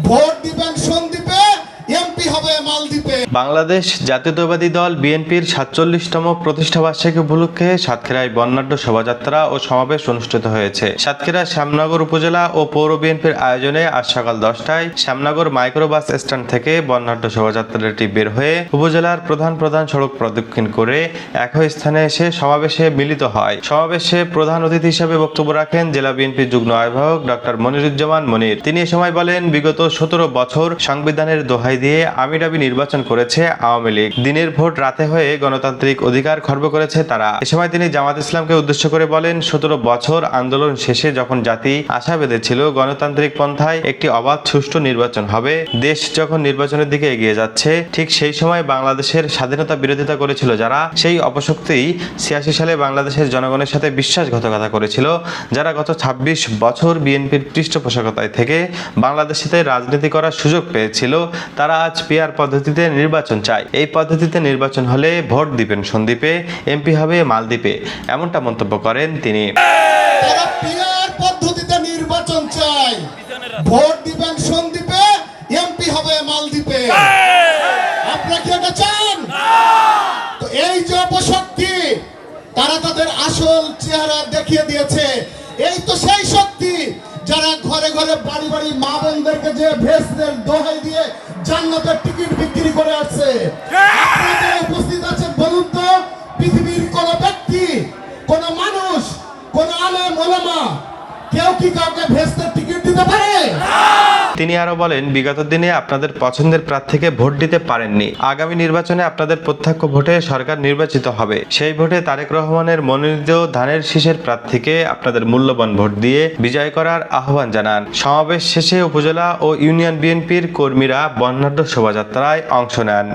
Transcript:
Vote দিবেন বাংলাদেশ জাতীয়তাবাদী দল বিএনপির সাতচল্লিশতম প্রতিষ্ঠা বার্ষিকী উপলক্ষে সাতক্ষীরায় বর্ণাঢ্য শোভাযাত্রা ও সমাবেশ অনুষ্ঠিত হয়েছে। সাতক্ষীরা শ্যামনগর উপজেলা ও পৌর বিএনপির আয়োজনে আজ সকাল দশটায় শ্যামনগর মাইক্রো বাস স্ট্যান্ড থেকে বর্ণাঢ্য শোভাযাত্রাটি বের হয়ে উপজেলার প্রধান প্রধান সড়ক প্রদক্ষিণ করে একই স্থানে এসে সমাবেশে মিলিত হয়। সমাবেশে প্রধান অতিথি হিসেবে বক্তব্য রাখেন জেলা বিএনপির যুগ্ম আহ্বায়ক ডক্টর মনিরুজ্জামান মনির। তিনি এ সময় বলেন, বিগত সতেরো বছর সংবিধানের দোহাই দিয়ে আমিরাবি নির্বাচন করেছে আওয়ামী লীগ। দিনের ভোট রাতে হয়ে গণতান্ত্রিক অধিকার খর্ব করেছে তারা। এ সময় তিনি জামাত ইসলামকে উদ্দেশ্য করে বলেন, সতেরো বছর আন্দোলন শেষে যখন জাতি আশা বেঁধেছিল, গণতান্ত্রিক পন্থায় একটি অবাধ সুষ্ঠু নির্বাচন হবে। দেশ যখন নির্বাচনের দিকে এগিয়ে যাচ্ছে, ঠিক সেই সময় বাংলাদেশের স্বাধীনতা বিরোধিতা করেছিল যারা। সেই অপশক্তি ছিয়াশি সালে বাংলাদেশের জনগণের সাথে বিশ্বাসঘাতকতা করেছিল, যারা গত ২৬ বছর বিএনপির পৃষ্ঠপোষকতায় থেকে বাংলাদেশিতে রাজনীতি করার সুযোগ পেয়েছিল। তারা আজ পিয়ার পদ্ধতিতে নির্বাচন চায় এই পদ্ধতিতে নির্বাচন হলে ভোট দিবেন সন্দ্বীপে এমপি হবে মালদ্বীপে। এমনটা মন্তব্য করেন তিনি। সন্দীপে তারা তাদের আসল চেহারা দেখিয়ে দিয়েছে। এই তো সেই শক্তি। যারা ঘরে ঘরে বাড়ি বাড়ি মা বোনদেরকে যে ভেসদের দোহাই দিয়ে জান্নাতের টিকিট বিক্রি করে আসছে। উপস্থিত আছে, বলুন তো, পৃথিবীর কোন ব্যক্তি, কোন মানুষ, কোন আলেম ওলামা, কেউ কি কাউকে পারে তিনি আরও বলেন, বিগত দিনে আপনাদের পছন্দের প্রার্থীকে ভোট দিতে পারেননি। আগামী নির্বাচনে আপনাদের প্রত্যক্ষ ভোটে সরকার নির্বাচিত হবে। সেই ভোটে তারেক রহমানের মনোনীত ধানের শীষের প্রার্থীকে আপনাদের মূল্যবান ভোট দিয়ে বিজয় করার আহ্বান জানান। সমাবেশ শেষে উপজেলা ও ইউনিয়ন বিএনপির কর্মীরা বর্ণাঢ্য শোভাযাত্রায় অংশ নেন।